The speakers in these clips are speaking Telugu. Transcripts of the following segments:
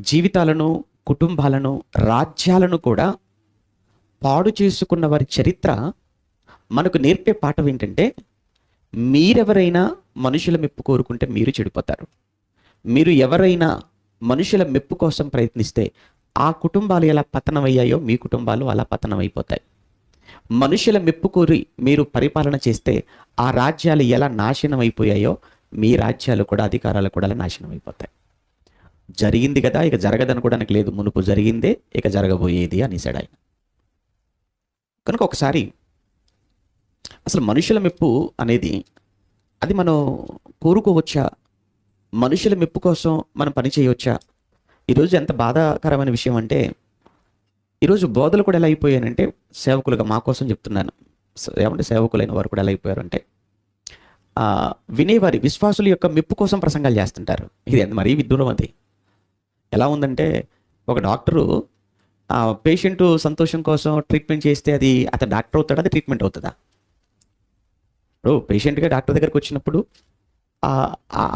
జీవితాలను కుటుంబాలను రాజ్యాలను కూడా పాడు చేసుకున్న వారి చరిత్ర మనకు నేర్పే పాఠం ఏంటంటే మీరెవరైనా మనుషుల మెప్పు కోరుకుంటే మీరు చెడిపోతారు. మీరు ఎవరైనా మనుషుల మెప్పు కోసం ప్రయత్నిస్తే ఆ కుటుంబాలు ఎలా పతనమయ్యాయో మీ కుటుంబాలు అలా పతనమైపోతాయి. మనుషుల మెప్పు కోరి మీరు పరిపాలన చేస్తే ఆ రాజ్యాలు ఎలా నాశనం అయిపోయాయో మీ రాజ్యాలు కూడా అధికారాలు కూడా అలా నాశనం అయిపోతాయి జరిగింది కదా ఇక జరగదనుకోవడానికి లేదు. మునుపు జరిగిందే ఇక జరగబోయేది అనేసాడు ఆయన. కనుక ఒకసారి అసలు మనుషుల మెప్పు అనేది అది మనం కోరుకోవచ్చా? మనుషుల మెప్పు కోసం మనం పని చేయవచ్చా? ఈరోజు ఎంత బాధాకరమైన విషయం అంటే ఈరోజు బోధలు కూడా ఎలా అయిపోయానంటే సేవకులుగా మా కోసం చెప్తున్నాను. ఏమంటే సేవకులైన వారు కూడా ఎలా అయిపోయారంటే వినేవారి విశ్వాసుల యొక్క మెప్పు కోసం ప్రసంగాలు చేస్తుంటారు. ఇది ఎంత మరీ విదూరం అది. ఎలా ఉందంటే ఒక డాక్టరు పేషెంట్ సంతోషం కోసం ట్రీట్మెంట్ చేస్తే అది అతను డాక్టర్ అవుతాడా అది ట్రీట్మెంట్ అవుతుందా? ఇప్పుడు పేషెంట్గా డాక్టర్ దగ్గరికి వచ్చినప్పుడు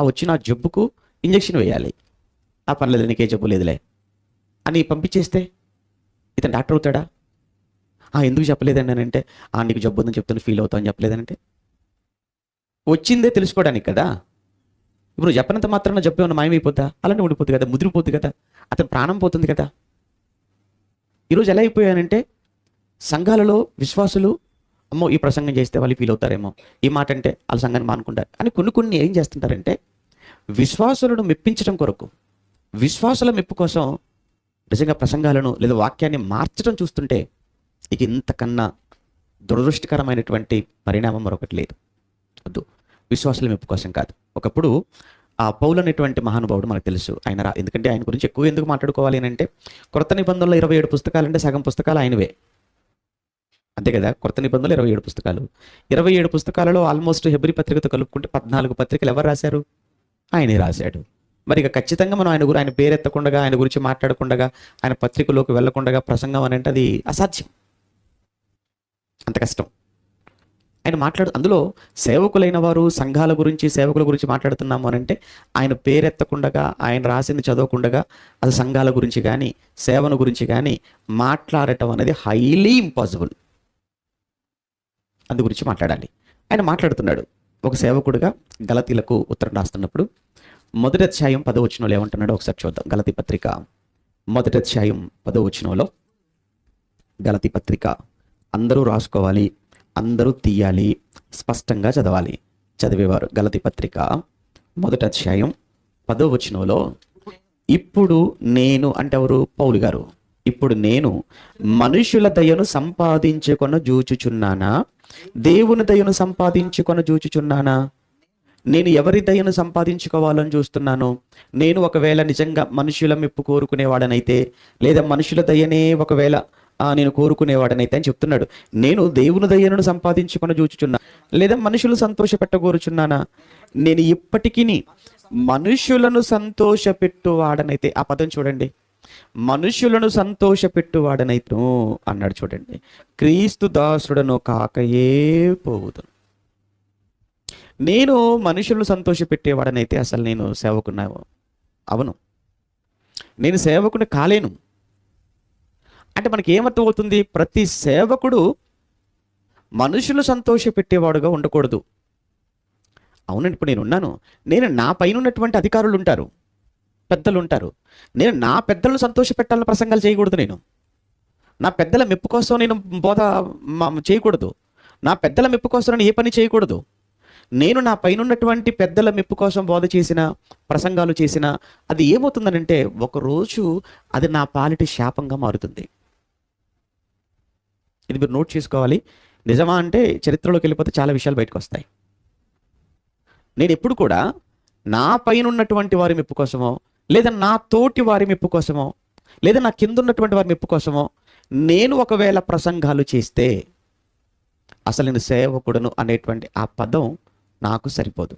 వచ్చిన ఆ జబ్బుకు ఇంజెక్షన్ వేయాలి. ఆ పర్లేదు నీకే జబ్బు లేదులే అని పంపించేస్తే ఇతను డాక్టర్ అవుతాడా? ఆ ఎందుకు చెప్పలేదండి అని అంటే ఆ నీకు జబ్బు ఉందని చెప్తాను ఫీల్ అవుతావు అని చెప్పలేదంటే వచ్చిందే తెలుసుకోవడానికి కదా. ఇప్పుడు నువ్వు చెప్పినంత మాత్రాన జబ్బు ఉన్న మాయమైపోద్దా అలానే ఉండిపోతుంది కదా ముదిరిపోతుంది కదా అతని ప్రాణం పోతుంది కదా. ఈరోజు ఎలా అయిపోయానంటే సంఘాలలో విశ్వాసులు అమ్మో ఈ ప్రసంగం చేస్తే వాళ్ళు ఫీల్ అవుతారేమో. ఈ మాట అంటే వాళ్ళ సంఘాన్ని మానుకుంటారు. అని కొన్ని కొన్ని ఏం చేస్తుంటారంటే విశ్వాసులను మెప్పించడం కొరకు విశ్వాసుల మెప్పు కోసం నిజంగా ప్రసంగాలను లేదా వాక్యాన్ని మార్చడం చూస్తుంటే ఇక ఇంతకన్నా దురదృష్టకరమైనటువంటి పరిణామం మరొకటి లేదు. వద్దు. విశ్వాసుల మెప్పు కోసం కాదు. ఒకప్పుడు ఆ పౌలు అనేటువంటి మహానుభావుడు మనకు తెలుసు. ఆయన రా ఎందుకంటే ఆయన గురించి ఎక్కువ ఎందుకు మాట్లాడుకోవాలి అని అంటే కొత్త నిబంధనలో ఇరవై ఏడు పుస్తకాలు అంటే సగం పుస్తకాలు ఆయనవే. అంతే కదా? కొత్త నిబంధనలు ఇరవై ఏడు పుస్తకాలు. ఇరవై ఏడు పుస్తకాలలో ఆల్మోస్ట్ హెబ్రి పత్రికతో కలుపుకుంటే పద్నాలుగు పత్రికలు ఎవరు రాశారు? ఆయనే రాశాడు. మరి ఇక ఖచ్చితంగా మనం ఆయన గురి ఆయన పేరెత్తకుండా ఆయన గురించి మాట్లాడకుండా ఆయన పత్రికలోకి వెళ్ళకుండా ప్రసంగం అని అంటే అది అసాధ్యం. అంత కష్టం. ఆయన మాట్లాడు అందులో సేవకులైన వారు సంఘాల గురించి సేవకుల గురించి మాట్లాడుతున్నాము అని అంటే ఆయన పేరెత్తకుండా ఆయన రాసింది చదవకుండగా అది సంఘాల గురించి కానీ సేవను గురించి కానీ మాట్లాడటం అనేది హైలీ ఇంపాసిబుల్ అందు గురించి మాట్లాడాలి. ఆయన మాట్లాడుతున్నాడు. ఒక సేవకుడుగా గలతీలకు ఉత్తరం రాస్తున్నప్పుడు మొదటి అధ్యాయం పదవచనంలో ఏమంటున్నాడో ఒకసారి చూద్దాం. గలతి పత్రిక. మొదటి అధ్యాయం పదవచనంలో గలతి పత్రిక. అందరూ రాసుకోవాలి. అందరూ తీయాలి స్పష్టంగా చదవాలి. చదివేవారు గలతి పత్రిక మొదటి అధ్యాయం పదో వచనంలో ఇప్పుడు నేను అంటే ఎవరు? పౌలు గారు. ఇప్పుడు నేను మనుషుల దయను సంపాదించుకొన జూచుచున్నానా? దేవుని దయను సంపాదించుకొన జూచుచున్నానా? నేను ఎవరి దయను సంపాదించుకోవాలని చూస్తున్నాను నేను ఒకవేళ నిజంగా మనుషుల మెప్పు కోరుకునేవాడనైతే లేదా మనుషుల దయనే ఒకవేళ నేను కోరుకునేవాడనైతే అని చెప్తున్నాడు. నేను దేవుని దయ్యను సంపాదించుకొని చూచుచున్నా. లేదా మనుషులు సంతోషపెట్టగోరుచున్నానా? నేను ఇప్పటికీ మనుషులను సంతోషపెట్టువాడనైతే ఆ పదం చూడండి. మనుషులను సంతోషపెట్టువాడనైతే అన్నాడు చూడండి. క్రీస్తు దాసుడను కాకయే పోవుదు నేను మనుషులను సంతోషపెట్టేవాడనైతే అసలు నేను సేవకున్నా అవును. నేను సేవకుని కాలేను. అంటే మనకి ఏమర్థం అవుతుంది ప్రతి సేవకుడు మనుషులు సంతోషపెట్టేవాడుగా ఉండకూడదు. అవునండి ఇప్పుడు నేను ఉన్నాను. నేను నా పైన ఉన్నటువంటి అధికారులు ఉంటారు పెద్దలు ఉంటారు నేను నా పెద్దలను సంతోషపెట్టాలని ప్రసంగాలు చేయకూడదు నేను. నా పెద్దల మెప్పు కోసం నేను బోధ చేయకూడదు. నా పెద్దల మెప్పు కోసం నేను ఏ పని చేయకూడదు. నేను నా పైన ఉన్నటువంటి పెద్దల మెప్పు కోసం బోధ చేసిన ప్రసంగాలు చేసిన అది ఏమవుతుందనంటే ఒకరోజు అది నా పాలిటి శాపంగా మారుతుంది. ఇది మీరు నోట్ చేసుకోవాలి. నిజమా అంటే చరిత్రలోకి వెళ్ళిపోతే చాలా విషయాలు బయటకు వస్తాయి. నేను ఎప్పుడు కూడా నా పైన ఉన్నటువంటి వారి మెప్పు కోసమో లేదా నా తోటి వారి మెప్పు కోసమో లేదా నా కింద ఉన్నటువంటి వారి మెప్పు కోసమో నేను ఒకవేళ ప్రసంగాలు చేస్తే అసలు నేను సేవకుడను అనేటువంటి ఆ పదం నాకు సరిపోదు.